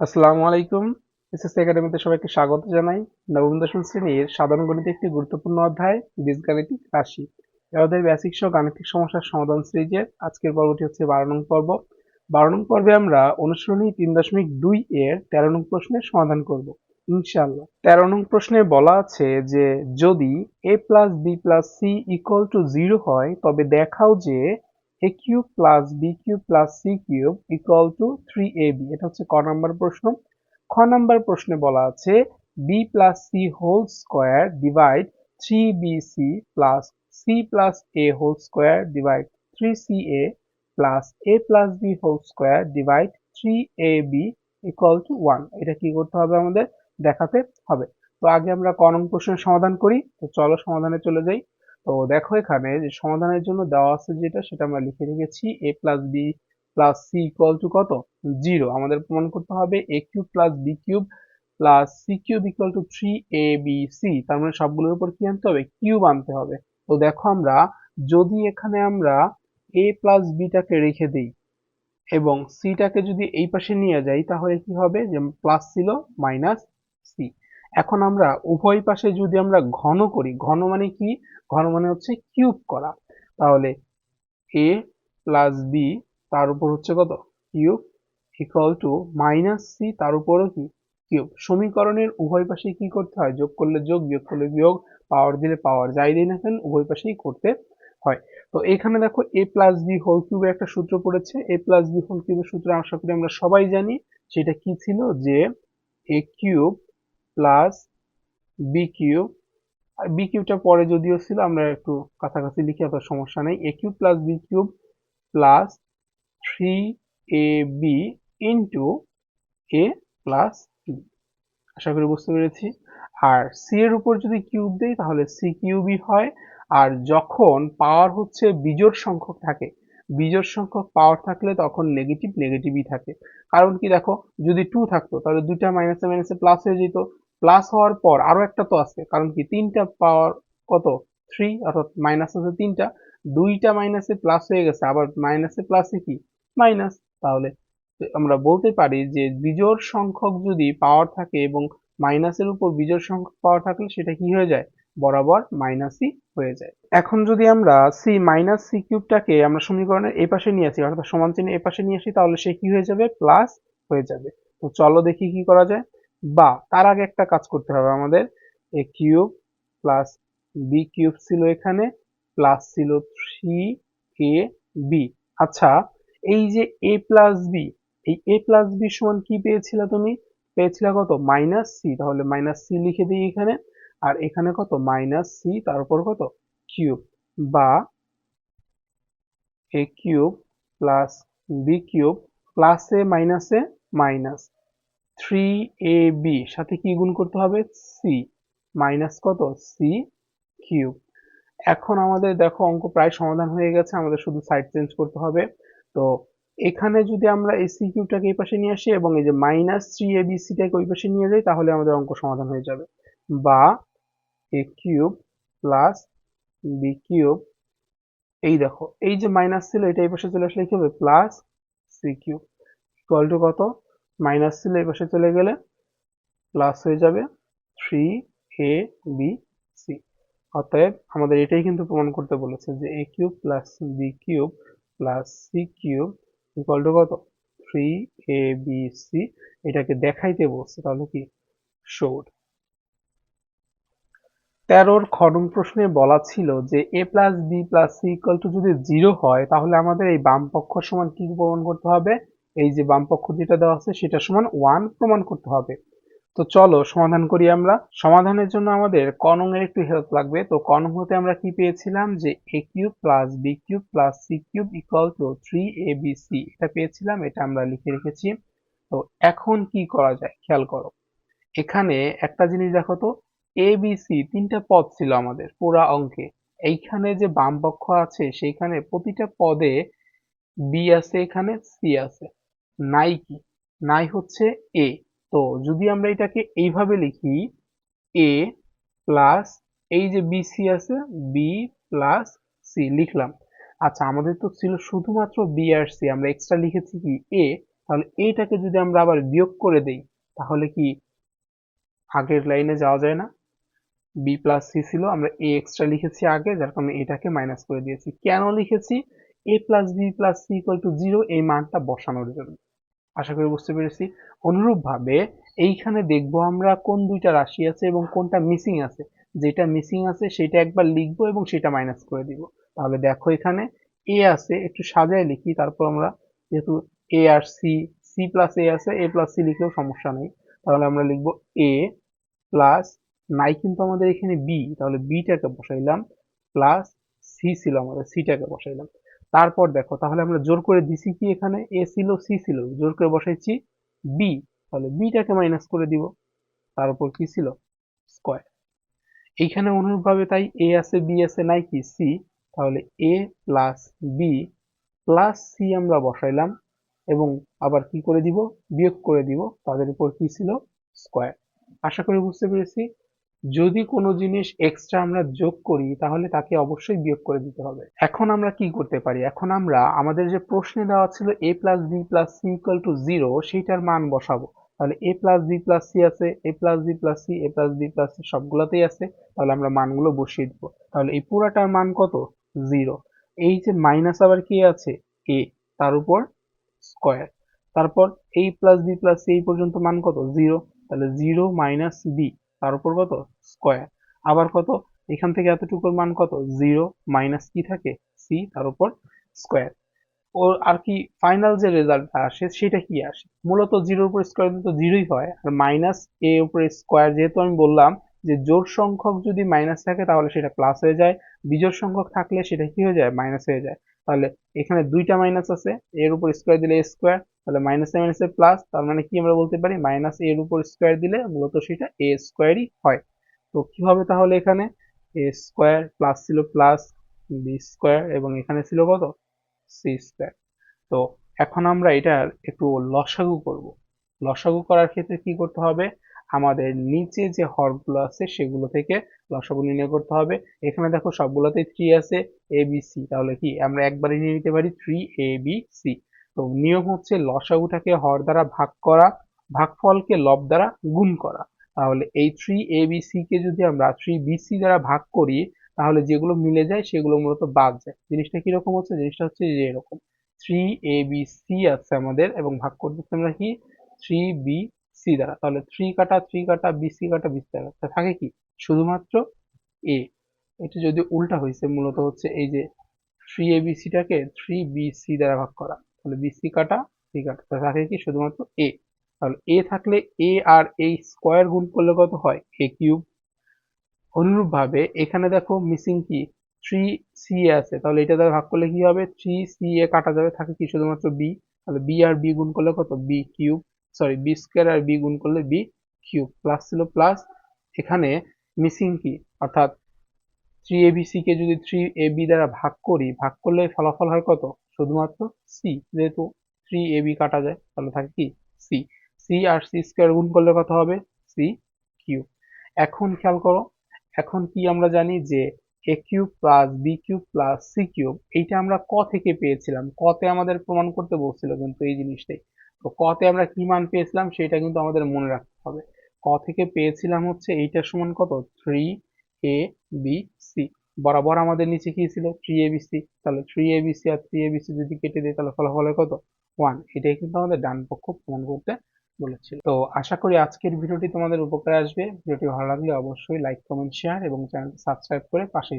আসসালামু আলাইকুম। এসএসসি একাডেমিতে সবাইকে স্বাগত জানাই। নবম, দশম শ্রেণির সাধারণ গণিতের একটি গুরুত্বপূর্ণ অধ্যায়, বীজগাণিতিক রাশি। আমাদের বেসিক সহ গাণিতিক সমস্যার সমাধান সিরিজের আজকের পর্বটি হচ্ছে বারো নং পর্ব। বারো নং পর্বে আমরা অনুসরণী তিন দশমিক দুই এর তেরো নং প্রশ্নের সমাধান করব। ইনশাআল্লাহ। তেরো নং প্রশ্নে বলা আছে যে, যদি A plus B plus C equal to zero হয়, তবে দেখাও যে A cube plus B cube plus C cube equal to three A B এটা হচ্ছে ক নাম্বার প্রশ্ন। খ নাম্বার প্রশ্নে বলা আছে B plus C whole square divide three B C plus C plus A whole square divide three C A plus A plus B whole square divide three A B equal to one এটা কি করতে হবে আমাদের? দেখাতে হবে। তো আগে আমরা ক নং প্রশ্নের সমাধান করি। তো চলো সমাধানে চলে যাই। তো দেখো এখানে যে সমাধানের জন্য দেওয়া আছে যেটা, সেটা আমরা লিখে রেখেছি A plus B plus C equal to কত? জিরো আমাদের প্রমাণ করতে হবে A cube plus B cube plus C cube equal to three A B C তার মানে সবগুলোর উপর কি আনতে হবে? কিউব আনতে হবে। তো দেখো আমরা, যদি এখানে আমরা এ প্লাস বিটাকে রেখে দিই এবং সিটাকে যদি এই পাশে নিয়ে যাই, তাহলে কি হবে? যে প্লাস ছিল মাইনাস সি এখন আমরা উভয় পাশে যদি আমরা ঘন করি, ঘন মানে কি? ঘন মানে হচ্ছে কিউব করা। তাহলে এ প্লাস বি তার উপর হচ্ছে কত? Cube equal to minus C তার উপরও কি? কিউব। সমীকরণের উভয় পাশে কি করতে হয়? যোগ করলে যোগ, বিয়োগ করলে বিয়োগ পাওয়ার দিলে পাওয়ার যাই দিই না কেন, উভয় পাশেই করতে হয়। তো এখানে দেখো এ প্লাস বি হোল কিউবের একটা সূত্র পড়েছে। এ প্লাস বি হোল কিউবের সূত্র আশা করি আমরা সবাই জানি। সেটা কি ছিল? যে A cube plus B cube B কিউবটা পরে যদিও ছিল, আমরা একটু কাছাকাছি লিখে, অত সমস্যা নেই। A cube plus B cube plus three A B into A plus B আশা করি বুঝতে পেরেছি। আর সি এর উপর যদি কিউব দেই, তাহলে সি কিউবই হয়। আর যখন পাওয়ার হচ্ছে বিজোড় সংখ্যক থাকে, বিজোড় সংখ্যক পাওয়ার থাকলে তখন নেগেটিভ নেগেটিভই থাকে। কারণ কি দেখো, যদি টু থাকতো, তাহলে দুইটা মাইনাসে মাইনাসে প্লাস হয়ে যেত। প্লাস হওয়ার পর আরও একটা তো আছে, কারণ কি তিনটা পাওয়ার কত? থ্রি অর্থাৎ মাইনাস আছে তিনটা, দুইটা মাইনাসে প্লাস হয়ে গেছে, আবার মাইনাসে প্লাসে কি? মাইনাস তাহলে আমরা বলতে পারি যে বিজোড় সংখ্যক যদি পাওয়ার থাকে এবং মাইনাসের উপর বিজোড় সংখ্যক পাওয়ার থাকলে সেটা কি হয়ে যায়? বরাবর মাইনাসই হয়ে যায়। এখন যদি আমরা সি মাইনাস সি কিউবটাকে আমরা সমীকরণের এই পাশে নিয়ে আসি, অর্থাৎ সমান চিহ্ন এই পাশে নিয়ে আসি, তাহলে সে কি হয়ে যাবে? প্লাস হয়ে যাবে। তো চলো দেখি কি করা যায়। বা তার আগে একটা কাজ করতে হবে আমাদের। A cube plus B cube ছিল এখানে, প্লাস ছিল থ্রি কে, বি। আচ্ছা এই যে এ প্লাস বি, এই এ প্লাস বি সমান কি পেয়েছিলে তুমি? পেয়েছিলে কত? মাইনাস সি, তাহলে মাইনাস সি লিখে দিই এখানে। আর এখানে কত? মাইনাস সি, তার উপর কত? কিউব। বা A cube plus B cube প্লাসে মাইনাসে মাইনাস। থ্রি এ বি সাথে কি গুণ করতে হবে? সি মাইনাস কত? সি কিউব এখন আমাদের দেখো অঙ্ক প্রায় সমাধান হয়ে গেছে, আমাদের শুধু সাইড চেঞ্জ করতে হবে। তো এখানে যদি আমরা এই সি কিউবটাকে এই পাশে নিয়ে আসি এবং এই যে মাইনাস থ্রি এ বি সিটাকে ওই পাশে নিয়ে যাই, তাহলে আমাদের অঙ্ক সমাধান হয়ে যাবে। বা A cube plus B cube এই দেখো, এই যে মাইনাস ছিল, এটা এই পাশে চলে আসলে কি হবে? Plus C cube equal to কত? মাইনাস ছিল এই চলে গেলে প্লাস হয়ে যাবে থ্রি এ বি সি অতএব আমাদের এটাই কিন্তু প্রমাণ করতে বলেছে যে A cube plus B cube plus C cube equal to কত? থ্রি এ বি সি এটাকে দেখাইতে বলছে, তাহলে কি? শোড তেরোর খনন প্রশ্নে বলা ছিল যে A plus B plus C equal to যদি জিরো হয়, তাহলে আমাদের এই বাম পক্ষ সমান কি প্রমাণ করতে হবে? এই যে বাম পক্ষ যেটা দেওয়া আছে সেটা সমান ওয়ান প্রমাণ করতে হবে। তো চলো সমাধান করি আমরা। সমাধানের জন্য আমাদের কনং এর একটু হেল্প লাগবে। তো কনং হতে আমরা কি পেয়েছিলাম? যে A cube plus B cube plus C cube equal to three A B C এটা পেয়েছিলাম, এটা আমরা লিখে রেখেছি। তো এখন কি করা যায়? খেয়াল করো। এখানে একটা জিনিস দেখো তো এ বি সি তিনটা পদ ছিল আমাদের পুরা অঙ্কে। এইখানে যে বাম পক্ষ আছে, সেইখানে প্রতিটা পদে বি আছে, এখানে সি আছে। নাই কি? নাই হচ্ছে এ তো যদি আমরা এটাকে এইভাবে লিখি এ প্লাস এই যে বি সি আছে বি প্লাস সি লিখলাম। আচ্ছা আমাদের তো ছিল শুধুমাত্র বি আর সি আমরা এক্সট্রা লিখেছি কি? এ তাহলে এটাকে যদি আমরা আবার বিয়োগ করে দেই, তাহলে কি আগের লাইনে যাওয়া যায় না? বি প্লাস সি ছিল, আমরা এ এক্সট্রা লিখেছি আগে, যার কারণে এটাকে মাইনাস করে দিয়েছি। কেন লিখেছি? A plus B plus C equal to zero এই মানটা বসানোর জন্য। আশা করি বুঝতে পেরেছি। অনুরূপভাবে এইখানে দেখব আমরা কোন দুইটা রাশি আছে এবং কোনটা মিসিং আছে। যেটা মিসিং আছে সেটা একবার লিখব এবং সেটা মাইনাস করে দিব। তাহলে দেখো এখানে এ আছে, একটু সাজায় লিখি, তারপর আমরা যেহেতু এ আর সি সি প্লাস এ আছে এ প্লাস সি লিখলেও সমস্যা নেই। তাহলে আমরা লিখব এ প্লাস নাই কিন্তু আমাদের এখানে বি তাহলে বিটাকে বসাইলাম প্লাস সি ছিল আমাদের সিটাকে বসাইলাম। তারপর দেখো, তাহলে আমরা জোর করে দিছি কি এখানে? এ ছিল সি ছিল। জোর করে বসাইছি বি তাহলে বিটাকে মাইনাস করে দিব। তার উপর কি ছিল? স্কোয়ার এইখানে অনুরূপভাবে তাই এ আছে বি আছে, নাই কি? সি তাহলে A plus B plus C আমরা বসাইলাম এবং আবার কি করে দিব? বিয়োগ করে দিব। তাদের উপর কি ছিল? স্কোয়ার আশা করি বুঝতে পেরেছি। যদি কোনো জিনিস এক্সট্রা আমরা যোগ করি, তাহলে তাকে অবশ্যই বিয়োগ করে দিতে হবে। এখন আমরা কি করতে পারি? এখন আমরা আমাদের যে প্রশ্নে দেওয়া ছিল A plus B plus C equal to zero সেইটার মান বসাবো। তাহলে A plus B plus C আছে A plus B plus C A plus B plus C সবগুলোতেই আছে, তাহলে আমরা মানগুলো বসিয়ে দিব। তাহলে এই পুরাটার মান কত? জিরো এই যে মাইনাস আবার কি আছে? এ তার উপর স্কোয়ার তারপর এই প্লাস বি প্লাস সি এই পর্যন্ত মান কত? জিরো তাহলে জিরো মাইনাস বি তার উপর কত? স্কোয়ার আবার কত? এখান থেকে এতটুকুর মান কত? জিরো মাইনাস কি থাকে? সি তার উপর স্কোয়ার ও আর কি ফাইনাল যে রেজাল্টটা আসে, সেটা কি আসে? মূলত জিরোর উপর স্কোয়ার দিলে তো জিরোই হয়। আর মাইনাস এ উপরে স্কোয়ার যেহেতু আমি বললাম যে জোড় সংখ্যক যদি মাইনাস থাকে তাহলে সেটা প্লাস হয়ে যায়। বিজোড় সংখ্যক থাকলে সেটা কি হয়ে যায়? মাইনাস হয়ে যায়। তাহলে এখানে দুইটা মাইনাস আছে। এর উপর স্কোয়ার দিলে স্কোয়ার তাহলে মাইনাসে মাইনাসে প্লাস তার মানে কি আমরা বলতে পারি? মাইনাস এর উপর স্কোয়ার দিলে মূলত সেটা এ স্কোয়ারই হয়। তো কি হবে তাহলে এখানে? এ স্কোয়ার প্লাস ছিল প্লাস বি স্কোয়ার এবং এখানে ছিল কত? সি স্কোয়ার তো এখন আমরা এটার একটু লসাগু করব। লসাগু করার ক্ষেত্রে কি করতে হবে? আমাদের নিচে যে হরগুলো আছে সেগুলো থেকে লসাগু নির্ণয় করতে হবে। এখানে দেখো সবগুলোতেই থ্রি আছে এ বি সি তাহলে কি? আমরা একবারে নিয়ে নিতে পারি থ্রি এ বি সি তো নিয়ম হচ্ছে লসাগুটাকে হর দ্বারা ভাগ করা, ভাগফলকে লব দ্বারা গুণ করা। তাহলে এই থ্রি এ বি সি কে যদি আমরা থ্রি বি সি দ্বারা ভাগ করি, তাহলে যেগুলো মিলে যায় সেগুলো মূলত বাদ যায়। জিনিসটা কীরকম হচ্ছে? জিনিসটা হচ্ছে যে এরকম। থ্রি এ বি সি আছে আমাদের এবং ভাগ করতেছি আমরা কি? থ্রি বি সি দ্বারা। তাহলে থ্রি কাটা থ্রি কাটা বি সি কাটা বি সি দ্বারা। থাকে কি? শুধুমাত্র এ এটা যদি উল্টা হয়েছে মূলত হচ্ছে এই যে থ্রি এ বি সিটাকে থ্রি বি সি দ্বারা ভাগ করা। তাহলে বি সি কাটা সি কাটা। তা থাকে কি? শুধুমাত্র এ তাহলে এ থাকলে এ আর এই স্কোয়ার গুণ করলে কত হয়? এ কিউব অনুরূপভাবে এখানে দেখো মিসিং কি? থ্রি সি এ আছে। তাহলে এটা দ্বারা ভাগ করলে কি হবে? থ্রি সি এ কাটা যাবে, থাকে কি? শুধুমাত্র বি তাহলে বি আর বি গুণ করলে কত? B cube sorry B square আর বি গুণ করলে বি কিউব প্লাস ছিল প্লাস এখানে মিসিং কি? অর্থাৎ থ্রি এ বি সি কে যদি থ্রি এ বি দ্বারা ভাগ করি, ভাগ করলে ফলাফল হয় কত? শুধুমাত্র সি যেহেতু থ্রি এ বি কাটা যায়, তাহলে থাকে কি? সি সি আর সি স্কোয়ার গুণ করলে কত হবে? সি কিউব এখন খেয়াল করো, এখন কি আমরা জানি যে A cube plus B cube plus C cube এইটা আমরা ক থেকে পেয়েছিলাম। কতে আমাদের প্রমাণ করতে বলছিল কিন্তু এই জিনিসটাই। তো কতে আমরা কি মান পেয়েছিলাম, সেটা কিন্তু আমাদের মনে রাখতে হবে। ক থেকে পেয়েছিলাম হচ্ছে এইটার সমান কত? থ্রি এ বি সি বরাবর আমাদের নিচে কি ছিল? থ্রি এ বি সি তাহলে থ্রি এ বি সি আর থ্রি এ বি সি যদি কেটে দিই তাহলে ফলাফল হয় কত? ওয়ান এটাই কিন্তু আমাদের ডান পক্ষ প্রমাণ করতে বলেছিল। তো আশা করি আজকের ভিডিওটি তোমাদের উপকারে আসবে। ভিডিওটি ভালো লাগলে অবশ্যই লাইক কমেন্ট শেয়ার এবং চ্যানেলটি সাবস্ক্রাইব করে পাশে